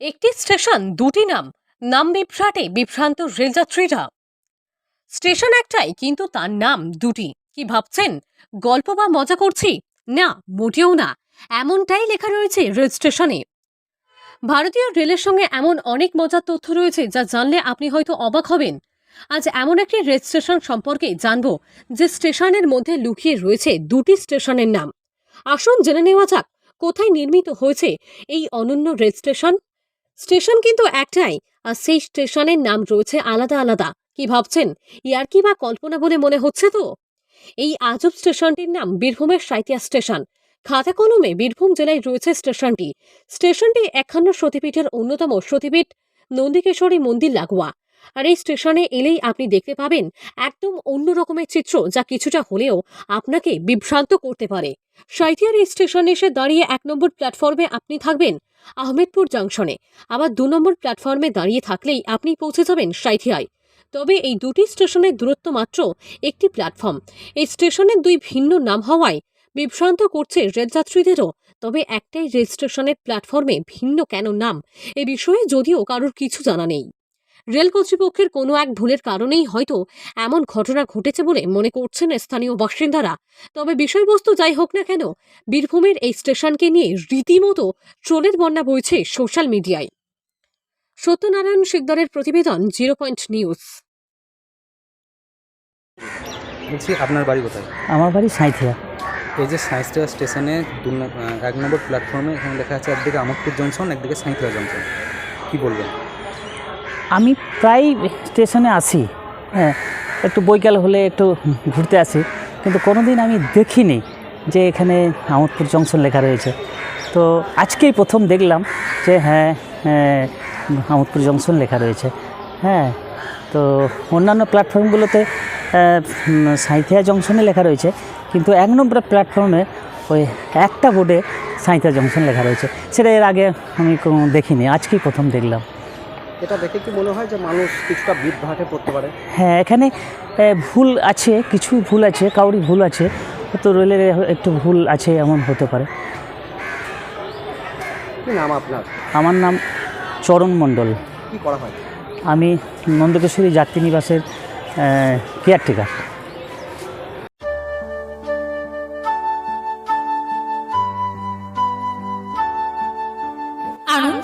একটি স্টেশন দুটি নাম নাম বিভ্রাটে বিভ্রান্ত রেলযাত্রীরা। স্টেশন একটাই, কিন্তু তার নাম দুটি। কি ভাবছেন? গল্প বা মজা করছি? না, মোটেও না। এমনটাই লেখা রয়েছে রেল স্টেশনে। ভারতীয় রেলের সঙ্গে এমন অনেক মজার তথ্য রয়েছে যা জানলে আপনি হয়তো অবাক হবেন। আজ এমন একটি রেল স্টেশন সম্পর্কে জানব যে স্টেশনের মধ্যে লুকিয়ে রয়েছে দুটি স্টেশনের নাম। আসুন জেনে নেওয়া যাক, কোথায় নির্মিত হয়েছে এই অনন্য রেল স্টেশন? স্টেশন কিন্তু একটাই, আর সেই স্টেশনের নাম রয়েছে আলাদা আলাদা। কি ভাবছেন? ইয়ার কি বা কল্পনা বলে মনে হচ্ছে তো? এই আজব স্টেশনটির নাম বীরভূমের সাইতিয়া স্টেশন। খাতা কলমে বীরভূম জেলায় রয়েছে স্টেশনটি। স্টেশনটি একান্ন সতীপীঠের অন্যতম সতীপীঠ নন্দিকেশ্বরী মন্দির লাগোয়া। আর এই স্টেশনে এলেই আপনি দেখতে পাবেন একদম অন্য রকমের চিত্র যা কিছুটা হলেও আপনাকে বিভ্রান্ত করতে পারে। সাঁইথিয়ার এই স্টেশনে এসে দাঁড়িয়ে এক নম্বর প্ল্যাটফর্মে আপনি থাকবেন আহমেদপুর জাংশনে। আবার দু নম্বর প্ল্যাটফর্মে দাঁড়িয়ে থাকলেই আপনি পৌঁছে যাবেন সাঁইথিয়ায়। তবে এই দুটি স্টেশনের দূরত্ব মাত্র একটি প্ল্যাটফর্ম। এই স্টেশনের দুই ভিন্ন নাম হওয়ায় বিভ্রান্ত করছে রেলযাত্রীদেরও তবে একটাই রেল স্টেশনের প্ল্যাটফর্মে ভিন্ন কেন নাম এ বিষয়ে যদিও কারোর কিছু জানা নেই। রেল কর্তৃপক্ষের কোনো এক ভুলের কারণেই হয়তো এমন ঘটনা ঘটেছে বলে মনে করছেন স্থানীয় বাসিন্দারা। তবে বিষয়বস্তু যাই হোক না কেন বীরভূমের এই স্টেশনকে নিয়ে রীতিমতো ট্রোলের বন্যা বইছে সোশ্যাল মিডিয়ায়। সত্যনারায়ণ শিকদারের প্রতিবেদন জিরো পয়েন্ট নিউজ। বলছি আপনার বাড়ি কোথায়? আমার বাড়ি সাঁইথিয়া। এই যে সাঁইথিয়া স্টেশনে এক নম্বর প্ল্যাটফর্মে এখানে লেখা আছে একদিকে আমোদপুর জংশন একদিকে সাঁইথিয়া জংশন। কি বলবেন? আমি প্রায় স্টেশনে আসি হ্যাঁ একটু বৈকাল হলে একটু ঘুরতে আসি। কিন্তু কোনোদিন আমি দেখিনি যে এখানে আমোদপুর জংশন লেখা রয়েছে। তো আজকেই প্রথম দেখলাম যে হ্যাঁ হ্যাঁ, আমোদপুর জংশন লেখা রয়েছে। হ্যাঁ তো অন্যান্য প্ল্যাটফর্মগুলোতে সাঁইথিয়া জংশনে লেখা রয়েছে। কিন্তু এক নম্বর প্ল্যাটফর্মে ওই একটা বোর্ডে সাঁইথিয়া জংশন লেখা রয়েছে। সেটা এর আগে আমি কোনো দেখিনি আজকেই প্রথম দেখলাম। এটা দেখে কি মনে হয় যে মানুষ কিছুটা বিভ্রাটে পড়তে পারে? হ্যাঁ এখানে ভুল আছে কিছু ভুল আছে কাউরি ভুল আছে। তো রেলের একটু ভুল আছে এমন হতে পারে। কি নাম আপনার? আমার নাম চরণ মণ্ডল। কি করা হয়? আমি নন্দকেশ্বরী যাত্রী নিবাসের caretaker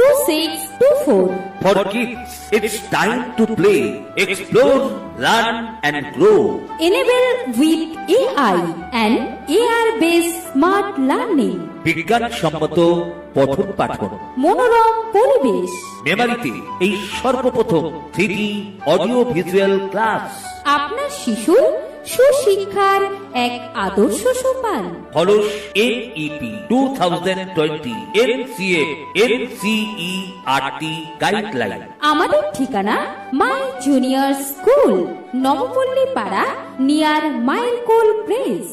7908622624 For kids, it's time to play, explore, learn and grow. enable with AI and AR based smart learning বিজ্ঞানসম্মত পঠন পাঠন মনোরম পরিবেশ মেমারিতে এই সর্বপ্রথম থ্রি অডিও ভিজুয়াল ক্লাস আপনার শিশু সুশিক্ষার এক আদর্শ সোপান halls NEP two thousand twenty NCERT guideline আমাদের ঠিকানা মাই জুনিয়র স্কুল নবপল্লী পাড়া নিয়ার মাইলকোল প্রেস